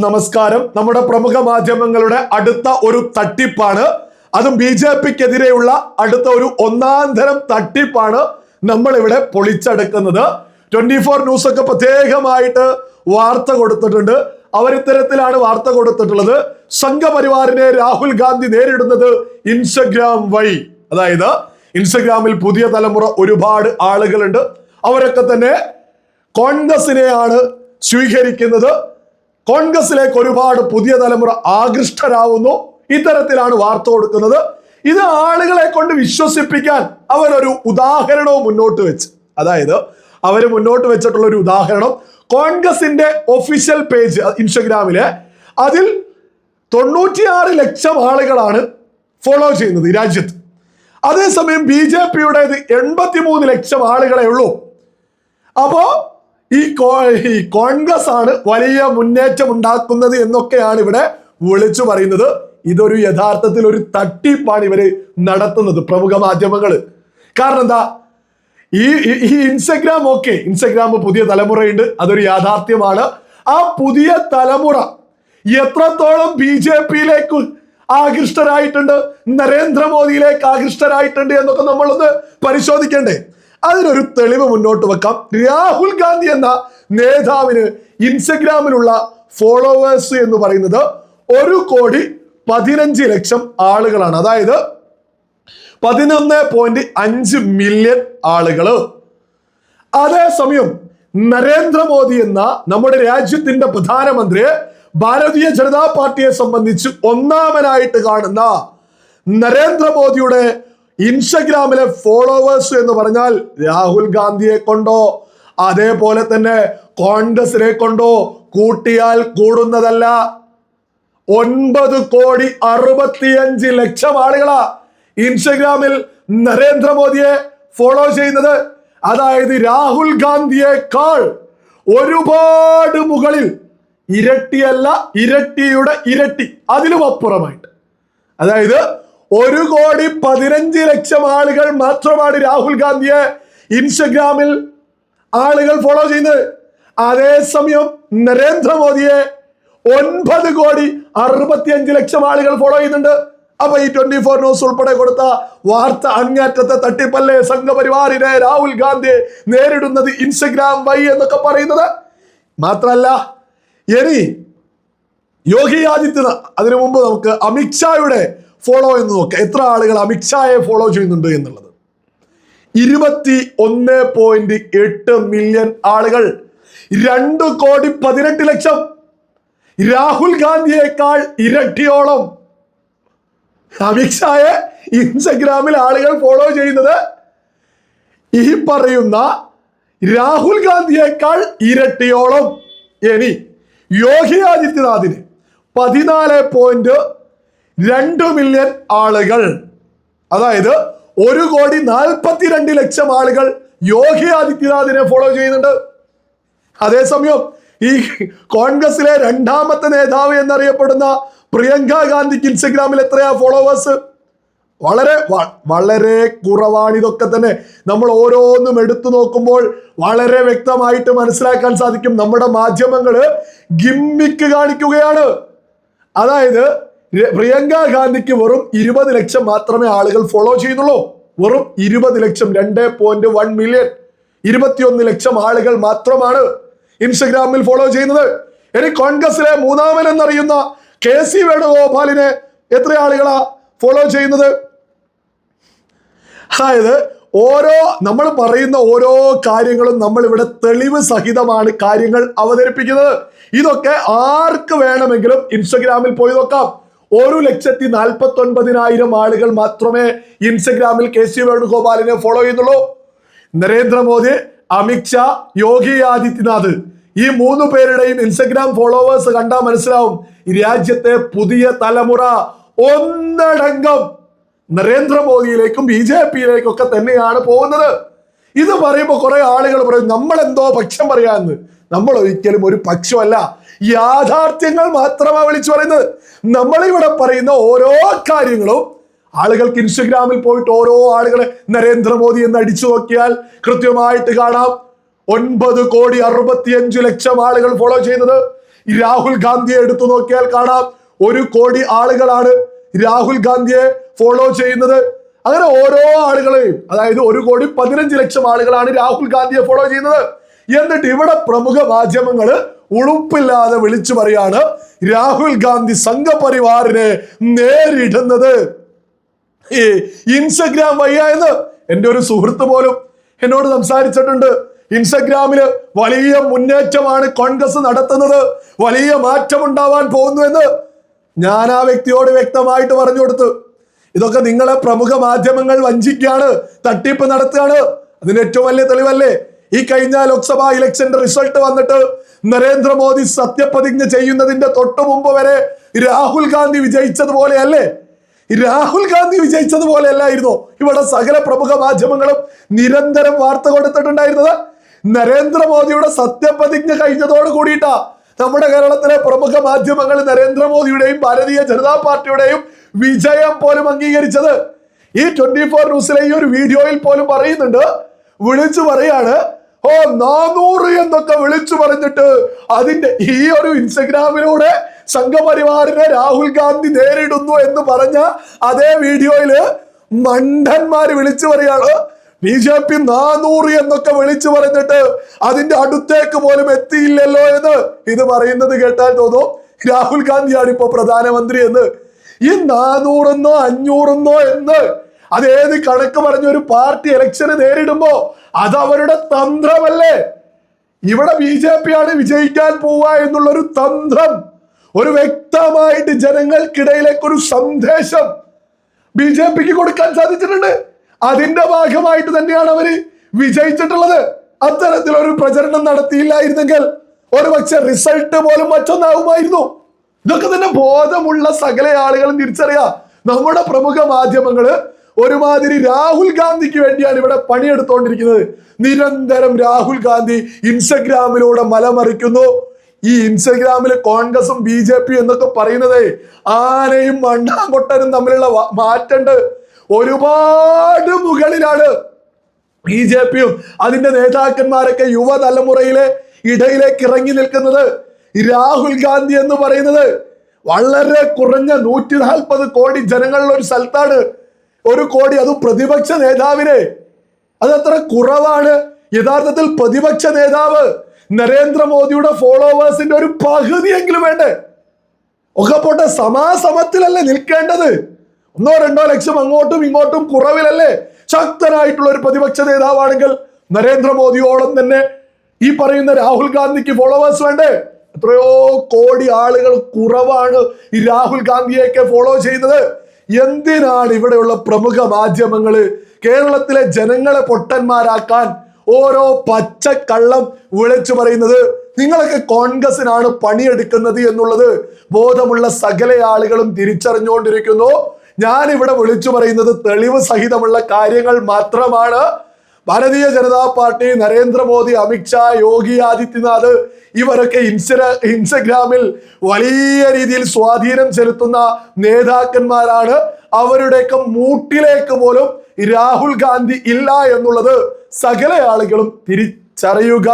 നമസ്കാരം. നമ്മുടെ പ്രമുഖ മാധ്യമങ്ങളുടെ അടുത്ത ഒരു തട്ടിപ്പാണ്. അതും ബി ജെ പിക്കെതിരെയുള്ള അടുത്ത ഒരു ഒന്നാം തരം തട്ടിപ്പാണ് നമ്മൾ ഇവിടെ പൊളിച്ചെടുക്കുന്നത്. ട്വന്റി ഫോർ ന്യൂസ് ഒക്കെ പ്രത്യേകമായിട്ട് വാർത്ത കൊടുത്തിട്ടുണ്ട്. അവരിത്തരത്തിലാണ് വാർത്ത കൊടുത്തിട്ടുള്ളത്. സംഘപരിവാറിനെ രാഹുൽ ഗാന്ധി നേരിടുന്നത് ഇൻസ്റ്റഗ്രാം വഴി. അതായത് ഇൻസ്റ്റഗ്രാമിൽ പുതിയ തലമുറ ഒരുപാട് ആളുകളുണ്ട്. അവരൊക്കെ തന്നെ കോൺഗ്രസിനെയാണ് സ്വീകരിക്കുന്നത്. കോൺഗ്രസിലേക്ക് ഒരുപാട് പുതിയ തലമുറ ആകൃഷ്ടരാവുന്നു. ഇത്തരത്തിലാണ് വാർത്ത കൊടുക്കുന്നത്. ഇത് ആളുകളെ കൊണ്ട് വിശ്വസിപ്പിക്കാൻ അവരൊരു ഉദാഹരണവും മുന്നോട്ട് വെച്ച്. അതായത് അവർ മുന്നോട്ട് വെച്ചിട്ടുള്ള ഒരു ഉദാഹരണം. കോൺഗ്രസിന്റെ ഒഫീഷ്യൽ പേജ് ഇൻസ്റ്റഗ്രാമിൽ അതിൽ തൊണ്ണൂറ്റിയാറ് ലക്ഷം ആളുകളാണ് ഫോളോ ചെയ്യുന്നത് രാജ്യത്ത്. അതേസമയം ബി ജെ പിയുടേത് എൺപത്തിമൂന്ന് ലക്ഷം ആളുകളെ ഉള്ളൂ. അപ്പോ ഈ കോൺഗ്രസ് ആണ് വലിയ മുന്നേറ്റം ഉണ്ടാക്കുന്നത് എന്നൊക്കെയാണ് ഇവിടെ വിളിച്ചു പറയുന്നത്. ഇതൊരു യഥാർത്ഥത്തിൽ ഒരു തട്ടിപ്പാണ് ഇവർ നടത്തുന്നത് പ്രമുഖ മാധ്യമങ്ങൾ കാരണം എന്താ? ഈ- ഈ ഇൻസ്റ്റഗ്രാം ഓക്കെ ഇൻസ്റ്റഗ്രാം പുതിയ തലമുറയുണ്ട് അതൊരു യാഥാർത്ഥ്യമാണ്. ആ പുതിയ തലമുറ എത്രത്തോളം ബി ജെ പിയിലേക്ക് ആകൃഷ്ടരായിട്ടുണ്ട് നരേന്ദ്രമോദിയിലേക്ക് ആകൃഷ്ടരായിട്ടുണ്ട് എന്നൊക്കെ നമ്മളൊന്ന് പരിശോധിക്കണ്ടേ? അതിനൊരു തെളിവ് മുന്നോട്ട് വെക്കാം. രാഹുൽ ഗാന്ധി എന്ന നേതാവിന് ഇൻസ്റ്റഗ്രാമിലുള്ള ഫോളോവേഴ്സ് എന്ന് പറയുന്നത് ഒരു കോടി പതിനഞ്ച് ലക്ഷം ആളുകളാണ്. അതായത് പതിനൊന്ന് പോയിന്റ് അഞ്ച് മില്യൺ ആളുകൾ. അതേസമയം നരേന്ദ്രമോദി എന്ന നമ്മുടെ രാജ്യത്തിന്റെ പ്രധാനമന്ത്രിയെ ഭാരതീയ ജനതാ പാർട്ടിയെ സംബന്ധിച്ച് ഒന്നാമനായിട്ട് കാണുന്ന നരേന്ദ്രമോദിയുടെ ഇൻസ്റ്റഗ്രാമിലെ ഫോളോവേഴ്സ് എന്ന് പറഞ്ഞാൽ രാഹുൽ ഗാന്ധിയെ കൊണ്ടോ അതേപോലെ തന്നെ കോൺഗ്രസിനെ കൊണ്ടോ കൂട്ടിയാൽ കൂടുന്നതല്ല. ഒൻപത് കോടി അറുപത്തിയഞ്ച് ലക്ഷം ആളുകളാ ഇൻസ്റ്റഗ്രാമിൽ നരേന്ദ്രമോദിയെ ഫോളോ ചെയ്യുന്നത്. അതായത് രാഹുൽ ഗാന്ധിയേക്കാൾ ഒരുപാട് മുകളിൽ ഇരട്ടിയല്ല ഇരട്ടിയുടെ ഇരട്ടി അതിലും അപ്പുറമായിട്ട്. അതായത് ഒരു കോടി പതിനഞ്ച് ലക്ഷം ആളുകൾ മാത്രമാണ് രാഹുൽ ഗാന്ധിയെ ഇൻസ്റ്റഗ്രാമിൽ ആളുകൾ ഫോളോ ചെയ്യുന്നത്. അതേസമയം നരേന്ദ്രമോദിയെ ഒൻപത് കോടി അറുപത്തിയഞ്ച് ലക്ഷം ആളുകൾ ഫോളോ ചെയ്യുന്നുണ്ട്. അപ്പൊ ഈ ട്വന്റി ഫോർ ന്യൂസ് ഉൾപ്പെടെ കൊടുത്ത വാർത്ത അങ്ങേറ്റത്തെ തട്ടിപ്പല്ലേ സംഘപരിവാറിനെ രാഹുൽ ഗാന്ധിയെ നേരിടുന്നത് ഇൻസ്റ്റഗ്രാം വഴി എന്നൊക്കെ പറയുന്നത്? മാത്രല്ല ഇനി യോഗി ആദിത്യനാഥ് അതിനു മുമ്പ് നമുക്ക് അമിത്ഷായുടെ ഫോളോ എന്ന് നോക്കുക എത്ര ആളുകൾ അമിത്ഷായെ ഫോളോ ചെയ്യുന്നുണ്ട് എന്നുള്ളത്? ഇരുപത്തി ഒന്ന് പോയിന്റ് എട്ട് മില്യൺ ആളുകൾ. രണ്ട് കോടി പതിനെട്ട് ലക്ഷം. രാഹുൽ ഗാന്ധിയേക്കാൾ ഇരട്ടിയോളം. അമിത്ഷായെ ഇൻസ്റ്റഗ്രാമിൽ ആളുകൾ ഫോളോ ചെയ്യുന്നത് ഈ പറയുന്ന രാഹുൽ ഗാന്ധിയേക്കാൾ ഇരട്ടിയോളം. ഇനി യോഗി ആദിത്യനാഥിന് പതിനാല് പോയിന്റ് രണ്ട് മില്യൺ ആളുകൾ. അതായത് ഒരു കോടി നാൽപ്പത്തിരണ്ട് ലക്ഷം ആളുകൾ യോഗി ആദിത്യനാഥിനെ ഫോളോ ചെയ്യുന്നുണ്ട്. അതേസമയം ഈ കോൺഗ്രസിലെ രണ്ടാമത്തെ നേതാവ് എന്നറിയപ്പെടുന്ന പ്രിയങ്ക ഗാന്ധിക്ക് ഇൻസ്റ്റഗ്രാമിൽ എത്രയാ ഫോളോവേഴ്സ് വളരെ വളരെ കുറവാണ് ഇതൊക്കെ തന്നെ. നമ്മൾ ഓരോന്നും എടുത്തു നോക്കുമ്പോൾ വളരെ വ്യക്തമായിട്ട് മനസ്സിലാക്കാൻ സാധിക്കും. നമ്മുടെ മാധ്യമങ്ങൾ ഗിമ്മിക്ക് കാണിക്കുകയാണ്. അതായത് പ്രിയങ്ക ഗാന്ധിക്ക് വെറും ഇരുപത് ലക്ഷം മാത്രമേ ആളുകൾ ഫോളോ ചെയ്യുന്നുള്ളൂ. വെറും ഇരുപത് ലക്ഷം രണ്ട് പോയിന്റ് വൺ മില്യൺ ഇരുപത്തിയൊന്ന് ലക്ഷം ആളുകൾ മാത്രമാണ് ഇൻസ്റ്റഗ്രാമിൽ ഫോളോ ചെയ്യുന്നത്. ഇനി കോൺഗ്രസിലെ മൂന്നാമൻ എന്നറിയുന്ന കെ സി വേണുഗോപാലിനെ എത്ര ആളുകളാ ഫോളോ ചെയ്യുന്നത്? അതായത് ഓരോ നമ്മൾ പറയുന്ന ഓരോ കാര്യങ്ങളും നമ്മൾ ഇവിടെ തെളിവ് സഹിതമാണ് കാര്യങ്ങൾ അവതരിപ്പിക്കുന്നത്. ഇതൊക്കെ ആർക്ക് വേണമെങ്കിലും ഇൻസ്റ്റഗ്രാമിൽ പോയി നോക്കാം. ഒരു ലക്ഷത്തി നാൽപ്പത്തി ഒൻപതിനായിരം ആളുകൾ മാത്രമേ ഇൻസ്റ്റഗ്രാമിൽ കെ സി വേണുഗോപാലിനെ ഫോളോ ചെയ്യുന്നുള്ളൂ. നരേന്ദ്രമോദി അമിത്ഷാ യോഗി ആദിത്യനാഥ്. ഈ മൂന്ന് പേരുടെയും ഇൻസ്റ്റഗ്രാം ഫോളോവേഴ്സ് കണ്ടാൽ മനസ്സിലാവും. രാജ്യത്തെ പുതിയ തലമുറ ഒന്നടങ്കം നരേന്ദ്രമോദിയിലേക്കും ബി ജെ പിയിലേക്കും ഒക്കെ തന്നെയാണ് പോകുന്നത്. ഇത് പറയുമ്പോൾ കുറെ ആളുകൾ പറയും നമ്മൾ എന്തോ പക്ഷം പറയാന്ന്. നമ്മൾ ഒരിക്കലും ഒരു പക്ഷമല്ല യാഥാർത്ഥ്യങ്ങൾ മാത്രമാണ് വിളിച്ചു പറയുന്നത്. നമ്മളിവിടെ പറയുന്ന ഓരോ കാര്യങ്ങളും ആളുകൾക്ക് ഇൻസ്റ്റഗ്രാമിൽ പോയിട്ട് ഓരോ ആളുകളെ നരേന്ദ്രമോദി എന്ന് അടിച്ചു നോക്കിയാൽ കൃത്യമായിട്ട് കാണാം. ഒൻപത് കോടി അറുപത്തിയഞ്ചു ലക്ഷം ആളുകൾ ഫോളോ ചെയ്യുന്നത്. രാഹുൽ ഗാന്ധിയെ എടുത്തു നോക്കിയാൽ കാണാം. ഒരു കോടി ആളുകളാണ് രാഹുൽ ഗാന്ധിയെ ഫോളോ ചെയ്യുന്നത്. അങ്ങനെ ഓരോ ആളുകളെയും അതായത് ഒരു കോടി പതിനഞ്ച് ലക്ഷം ആളുകളാണ് രാഹുൽ ഗാന്ധിയെ ഫോളോ ചെയ്യുന്നത്. എന്നിട്ട് ഇവിടെ പ്രമുഖ മാധ്യമങ്ങൾ ഉളുപ്പില്ലാതെ വിളിച്ചു പറയാണ് രാഹുൽ ഗാന്ധി സംഘപരിവാറിനെ നേരിടുന്നത്. ഈ ഇൻസ്റ്റഗ്രാം വയ്യ എന്ന് എന്റെ ഒരു സുഹൃത്ത് പോലും എന്നോട് സംസാരിച്ചിട്ടുണ്ട്. ഇൻസ്റ്റഗ്രാമിൽ വലിയ മുന്നേറ്റമാണ് കോൺഗ്രസ് നടത്തുന്നത്. വലിയ മാറ്റം ഉണ്ടാവാൻ പോകുന്നു എന്ന് ഞാൻ ആ വ്യക്തിയോട് വ്യക്തമായിട്ട് പറഞ്ഞു കൊടുത്തു. ഇതൊക്കെ നിങ്ങളെ പ്രമുഖ മാധ്യമങ്ങൾ വഞ്ചിക്കുകയാണ് തട്ടിപ്പ് നടത്തുകയാണ്. അതിന് ഏറ്റവും വലിയ തെളിവല്ലേ? ഈ കഴിഞ്ഞ ലോക്സഭാ ഇലക്ഷന്റെ റിസൾട്ട് വന്നിട്ട് നരേന്ദ്രമോദി സത്യപ്രതിജ്ഞ ചെയ്യുന്നതിന്റെ തൊട്ടു മുമ്പ് വരെ രാഹുൽ ഗാന്ധി വിജയിച്ചതുപോലെയല്ലേ രാഹുൽ ഗാന്ധി വിജയിച്ചതുപോലെ അല്ലായിരുന്നോ? ഇവിടെ സകല പ്രമുഖ മാധ്യമങ്ങളും നിരന്തരം വാർത്ത കൊടുത്തിട്ടുണ്ടായിരുന്നത് നരേന്ദ്രമോദിയുടെ സത്യപ്രതിജ്ഞ കഴിഞ്ഞതോട് കൂടിയിട്ടാ. നമ്മുടെ കേരളത്തിലെ പ്രമുഖ മാധ്യമങ്ങൾ നരേന്ദ്രമോദിയുടെയും ഭാരതീയ ജനതാ പാർട്ടിയുടെയും വിജയം പോലും അംഗീകരിച്ചത്. ഈ ട്വന്റി ഫോർ ന്യൂസിലെ ഈ ഒരു വീഡിയോയിൽ പോലും പറയുന്നുണ്ട്. വിളിച്ചു പറയാണ് ഓ നാനൂറ് എന്നൊക്കെ വിളിച്ചു പറഞ്ഞിട്ട് അതിന്റെ ഈ ഒരു ഇൻസ്റ്റഗ്രാമിലൂടെ സംഘപരിവാറിനെ രാഹുൽ ഗാന്ധി നേരിടുന്നു എന്ന് പറഞ്ഞ അതേ വീഡിയോയിൽ മണ്ടന്മാര് വിളിച്ചു പറയാണ്. ബി ജെ പി നാനൂറ് എന്നൊക്കെ വിളിച്ചു പറഞ്ഞിട്ട് അതിന്റെ അടുത്തേക്ക് പോലും എത്തിയില്ലല്ലോ എന്ന് ഇത് പറയുന്നത് കേട്ടാൽ തോന്നും. രാഹുൽ ഗാന്ധിയാണ് ഇപ്പോ പ്രധാനമന്ത്രി എന്ന്. ഈ നാനൂറെന്നോ അഞ്ഞൂറെന്നോ എന്ന് അതേത് കണക്ക് പറഞ്ഞ ഒരു പാർട്ടി ഇലക്ഷന് നേരിടുമ്പോ അത് അവരുടെ തന്ത്രമല്ലേ? ഇവിടെ ബി ജെ പി ആണ് വിജയിക്കാൻ പോവുക എന്നുള്ള ഒരു തന്ത്രം ഒരു വ്യക്തമായിട്ട് ജനങ്ങൾക്കിടയിലേക്ക് ഒരു സന്ദേശം ബി ജെ പിക്ക് കൊടുക്കാൻ സാധിച്ചിട്ടുണ്ട്. അതിന്റെ ഭാഗമായിട്ട് തന്നെയാണ് അവർ വിജയിച്ചിട്ടുള്ളത്. അത്തരത്തിലൊരു പ്രചരണം നടത്തിയില്ലായിരുന്നെങ്കിൽ ഒരു പക്ഷെ റിസൾട്ട് പോലും മറ്റൊന്നാകുമായിരുന്നു ഇതൊക്കെ തന്നെ ബോധമുള്ള സകല ആളുകളും തിരിച്ചറിയാം. നമ്മുടെ പ്രമുഖ മാധ്യമങ്ങൾ ഒരുമാതിരി രാഹുൽ ഗാന്ധിക്ക് വേണ്ടിയാണ് ഇവിടെ പണിയെടുത്തുകൊണ്ടിരിക്കുന്നത് നിരന്തരം രാഹുൽ ഗാന്ധി ഇൻസ്റ്റഗ്രാമിലൂടെ മലമറിക്കുന്നു. ഈ ഇൻസ്റ്റഗ്രാമിൽ കോൺഗ്രസും ബി ജെ പി എന്നൊക്കെ പറയുന്നത് ആനയും മണ്ണാങ്കൊട്ടനും തമ്മിലുള്ള മാറ്റണ്ട്. ഒരുപാട് മുകളിലാണ് ബി ജെ പിയും അതിന്റെ നേതാക്കന്മാരൊക്കെ യുവതലമുറയിലെ ഇടയിലേക്ക് ഇറങ്ങി നിൽക്കുന്നത്. രാഹുൽ ഗാന്ധി എന്ന് പറയുന്നത് വളരെ കുറഞ്ഞ നൂറ്റി നാൽപ്പത് കോടി ജനങ്ങളുള്ള ഒരു സ്ഥലത്താണ് ഒരു കോടി അതും പ്രതിപക്ഷ നേതാവിനെ. അതത്ര കുറവാണ്. യഥാർത്ഥത്തിൽ പ്രതിപക്ഷ നേതാവ് നരേന്ദ്രമോദിയുടെ ഫോളോവേഴ്സിന്റെ ഒരു പകുതിയെങ്കിലും വേണ്ടേ. ഒക്കെ പോട്ടെ സമാസമത്തിലല്ലേ നിൽക്കേണ്ടത്? ഒന്നോ രണ്ടോ ലക്ഷം അങ്ങോട്ടും ഇങ്ങോട്ടും കുറവിലല്ലേ ശക്തനായിട്ടുള്ള ഒരു പ്രതിപക്ഷ നേതാവാണെങ്കിൽ നരേന്ദ്രമോദിയോളം തന്നെ ഈ പറയുന്ന രാഹുൽ ഗാന്ധിക്ക് ഫോളോവേഴ്സ് വേണ്ടേ? എത്രയോ കോടി ആളുകൾ കുറവാണ് ഈ രാഹുൽ ഗാന്ധിയൊക്കെ ഫോളോ ചെയ്യുന്നത്. എന്തിനാണ് ഇവിടെയുള്ള പ്രമുഖ മാധ്യമങ്ങൾ കേരളത്തിലെ ജനങ്ങളെ പൊട്ടന്മാരാക്കാൻ ഓരോ പച്ചക്കള്ളം വിളിച്ചു പറയുന്നത്? നിങ്ങളൊക്കെ കോൺഗ്രസിനാണ് പണിയെടുക്കുന്നത് എന്നുള്ളത് ബോധമുള്ള സകല ആളുകളും തിരിച്ചറിഞ്ഞുകൊണ്ടിരിക്കുന്നു. ഞാൻ ഇവിടെ വിളിച്ചു പറയുന്നത് തെളിവ് സഹിതമുള്ള കാര്യങ്ങൾ മാത്രമാണ്. ഭാരതീയ ജനതാ പാർട്ടി നരേന്ദ്രമോദി അമിത്ഷാ യോഗി ആദിത്യനാഥ് ഇവരൊക്കെ ഇൻസ്റ്റ ഇൻസ്റ്റഗ്രാമിൽ വലിയ രീതിയിൽ സ്വാധീനം ചെലുത്തുന്ന നേതാക്കന്മാരാണ്. അവരുടെയൊക്കെ മൂട്ടിലേക്ക് പോലും രാഹുൽ ഗാന്ധി ഇല്ല എന്നുള്ളത് സകല ആളുകളും തിരിച്ചറിയുക.